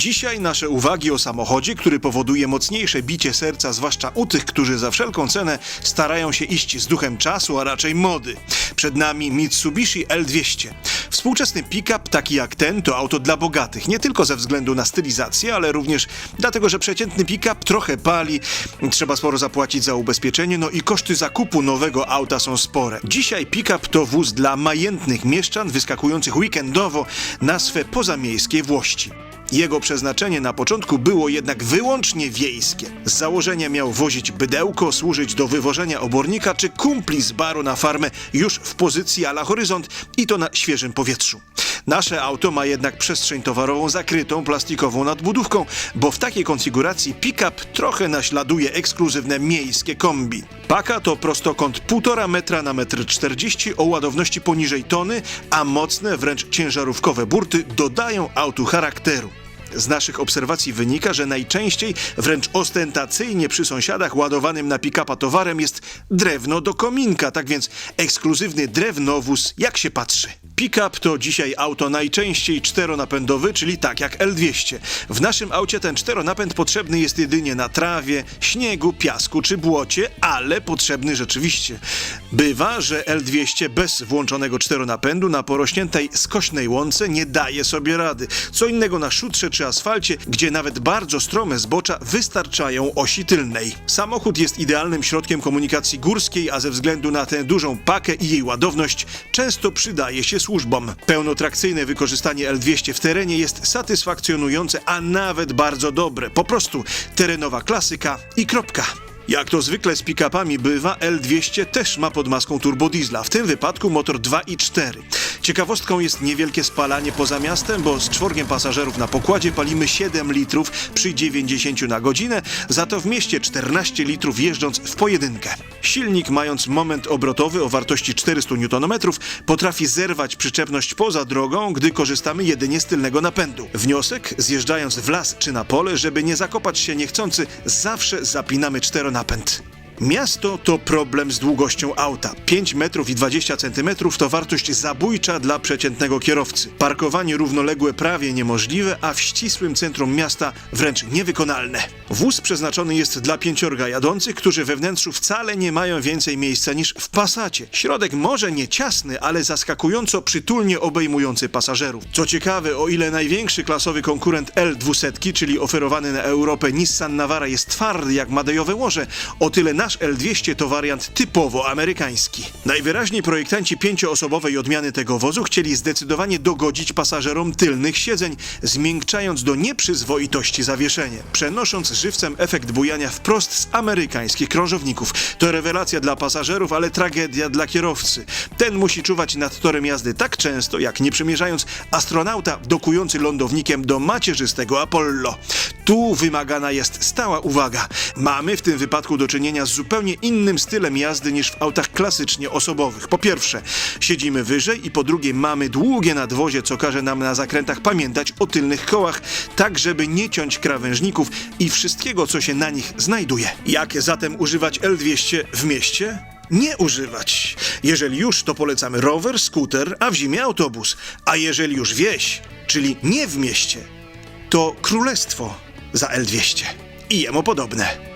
Dzisiaj nasze uwagi o samochodzie, który powoduje mocniejsze bicie serca, zwłaszcza u tych, którzy za wszelką cenę starają się iść z duchem czasu, a raczej mody. Przed nami Mitsubishi L200. Współczesny pick-up, taki jak ten, to auto dla bogatych. Nie tylko ze względu na stylizację, ale również dlatego, że przeciętny pick-up trochę pali, trzeba sporo zapłacić za ubezpieczenie, no i koszty zakupu nowego auta są spore. Dzisiaj pick-up to wóz dla majętnych mieszczan wyskakujących weekendowo na swe pozamiejskie włości. Jego przeznaczenie na początku było jednak wyłącznie wiejskie. Z założenia miał wozić bydełko, służyć do wywożenia obornika czy kumpli z baru na farmę już w pozycji ala horyzont i to na świeżym powietrzu. Nasze auto ma jednak przestrzeń towarową zakrytą plastikową nadbudówką, bo w takiej konfiguracji pick-up trochę naśladuje ekskluzywne miejskie kombi. Paka to prostokąt 1,5 metra na 1,40 m o ładowności poniżej tony, a mocne, wręcz ciężarówkowe burty dodają autu charakteru. Z naszych obserwacji wynika, że najczęściej, wręcz ostentacyjnie przy sąsiadach ładowanym na pick-upa towarem jest drewno do kominka, tak więc ekskluzywny drewnowóz jak się patrzy. Pick-up to dzisiaj auto najczęściej czteronapędowy, czyli tak jak L200. W naszym aucie ten czteronapęd potrzebny jest jedynie na trawie, śniegu, piasku czy błocie, ale potrzebny rzeczywiście. Bywa, że L200 bez włączonego czteronapędu na porośniętej skośnej łące nie daje sobie rady. Co innego na szutrze czy asfalcie, gdzie nawet bardzo strome zbocza wystarczają osi tylnej. Samochód jest idealnym środkiem komunikacji górskiej, a ze względu na tę dużą pakę i jej ładowność często przydaje się służbom. Pełnotrakcyjne wykorzystanie L200 w terenie jest satysfakcjonujące, a nawet bardzo dobre. Po prostu terenowa klasyka i kropka. Jak to zwykle z pick-upami bywa, L200 też ma pod maską turbodiesla, w tym wypadku motor 2.4. Ciekawostką jest niewielkie spalanie poza miastem, bo z czworgiem pasażerów na pokładzie palimy 7 litrów przy 90 na godzinę, za to w mieście 14 litrów jeżdżąc w pojedynkę. Silnik mając moment obrotowy o wartości 400 Nm potrafi zerwać przyczepność poza drogą, gdy korzystamy jedynie z tylnego napędu. Wniosek, zjeżdżając w las czy na pole, żeby nie zakopać się niechcący, zawsze zapinamy czteronapęd. Miasto to problem z długością auta. 5 metrów i 20 centymetrów to wartość zabójcza dla przeciętnego kierowcy. Parkowanie równoległe prawie niemożliwe, a w ścisłym centrum miasta wręcz niewykonalne. Wóz przeznaczony jest dla pięciorga jadących, którzy we wnętrzu wcale nie mają więcej miejsca niż w pasacie. Środek może nie ciasny, ale zaskakująco przytulnie obejmujący pasażerów. Co ciekawe, o ile największy klasowy konkurent L200, czyli oferowany na Europę Nissan Navara jest twardy jak madejowe łoże, o tyle nasz L200 to wariant typowo amerykański. Najwyraźniej projektanci pięcioosobowej odmiany tego wozu chcieli zdecydowanie dogodzić pasażerom tylnych siedzeń, zmiękczając do nieprzyzwoitości zawieszenie, przenosząc żywcem efekt bujania wprost z amerykańskich krążowników. To rewelacja dla pasażerów, ale tragedia dla kierowcy. Ten musi czuwać nad torem jazdy tak często, jak nie przymierzając astronauta dokujący lądownikiem do macierzystego Apollo. Tu wymagana jest stała uwaga. Mamy w tym wypadku do czynienia z zupełnie innym stylem jazdy niż w autach klasycznie osobowych. Po pierwsze, siedzimy wyżej i po drugie mamy długie nadwozie, co każe nam na zakrętach pamiętać o tylnych kołach, tak żeby nie ciąć krawężników i wszystkiego, co się na nich znajduje. Jak zatem używać L200 w mieście? Nie używać. Jeżeli już, to polecamy rower, skuter, a w zimie autobus. A jeżeli już wieś, czyli nie w mieście, to królestwo za L200 i jemu podobne.